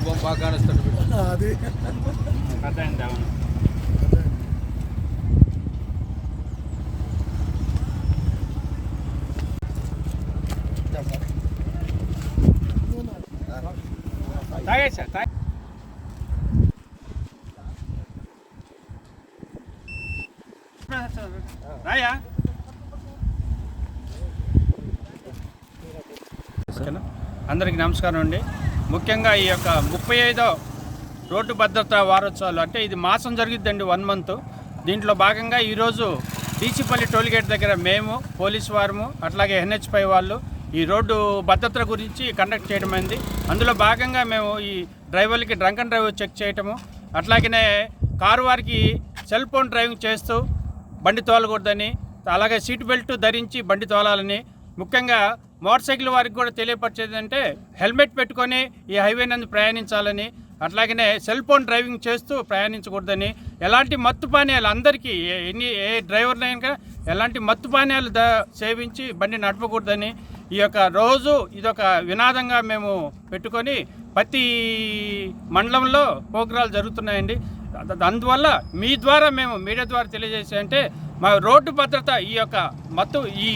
బాగా కానిస్తాడు బిడ్డ. అది అర్థమైంది అవును తాగేది సార్ తాగే రాయా ఓకేనా? అందరికీ నమస్కారం అండి ముఖ్యంగా ఈ యొక్క ముప్పై ఐదో రోడ్డు భద్రతా వారోత్సవాలు అంటే ఇది మాసం జరిగిద్దండి వన్ మంత్. దీంట్లో భాగంగా ఈరోజు డీసీపల్లి టోల్గేట్ దగ్గర మేము పోలీస్ వారము అట్లాగే ఎన్హెచ్పై వాళ్ళు ఈ రోడ్డు భద్రత గురించి కండక్ట్ చేయడం అయింది. అందులో భాగంగా మేము ఈ డ్రైవర్లకి డ్రంక్ అండ్ డ్రైవ్ చెక్ చేయటము అట్లాగనే కారు వారికి సెల్ ఫోన్ డ్రైవింగ్ చేస్తూ బండి తోలకూడదని అలాగే సీట్ బెల్ట్ ధరించి బండి తోలాలని ముఖ్యంగా మోటార్ సైకిల్ వారికి కూడా తెలియపరిచేది అంటే హెల్మెట్ పెట్టుకొని ఈ హైవే నందు ప్రయాణించాలని అట్లాగనే సెల్ ఫోన్ డ్రైవింగ్ చేస్తూ ప్రయాణించకూడదని ఎలాంటి మత్తు పానీయాలు అందరికీ ఏ- ఎన్ని ఏ డ్రైవర్లైనా ఎలాంటి మత్తు పానీయాలు ద సేవించి బండి నడపకూడదని ఈ యొక్క రోజు ఇదొక వినాదంగా మేము పెట్టుకొని ప్రతి మండలంలో ప్రోగ్రాలు జరుగుతున్నాయండి. అందువల్ల మీ ద్వారా మేము మీడియా ద్వారా తెలియజేసే అంటే మా రోడ్డు భద్రత ఈ యొక్క మత్తు ఈ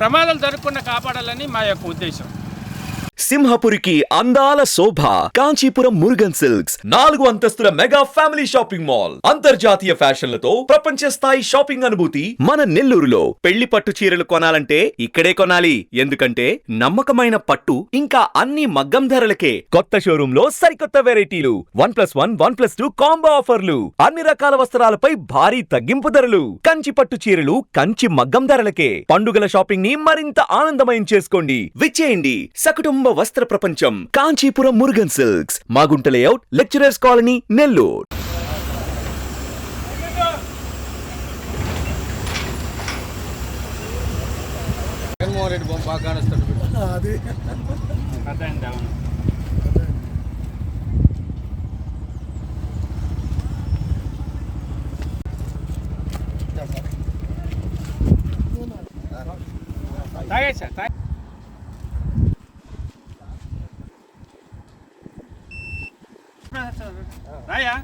ప్రమాదాలు జరగకుండా కాపాడాలని మా యొక్క ఉద్దేశం. సింహపురికి అందాల శోభ కాంచీపురం మురుగన్ సిల్క్స్ నాలుగు అంతస్తుల మెగా ఫ్యామిలీ షాపింగ్ మాల్ అంతర్జాతీయ ఫ్యాషన్లతో ప్రపంచ స్థాయి షాపింగ్ అనుభూతి మన నెల్లూరులో. పెళ్ళి పట్టు చీరలు కొనాలంటే ఇక్కడే కొనాలి. ఎందుకంటే నమ్మకమైన పట్టు ఇంకా అన్ని మగ్గం ధరలకే. కొత్త షోరూమ్లో సరికొత్త వెరైటీలు. One plus one one plus two combo ఆఫర్లు. అన్ని రకాల వస్త్రాలపై భారీ తగ్గింపు ధరలు. కంచి పట్టు చీరలు కంచి మగ్గం ధరలకే. పండుగల షాపింగ్ని మరింత ఆనందమయం చేసుకోండి. విచ్చేయండి. సకుటుంబ వస్త్ర ప్రపంచం Kanchipuram Murugan silks. Magunta layout lecturers colony Nellore. Jaganmohan Reddy బొమ్మ బాగా కానిస్తాడు అవును తాగే రాయా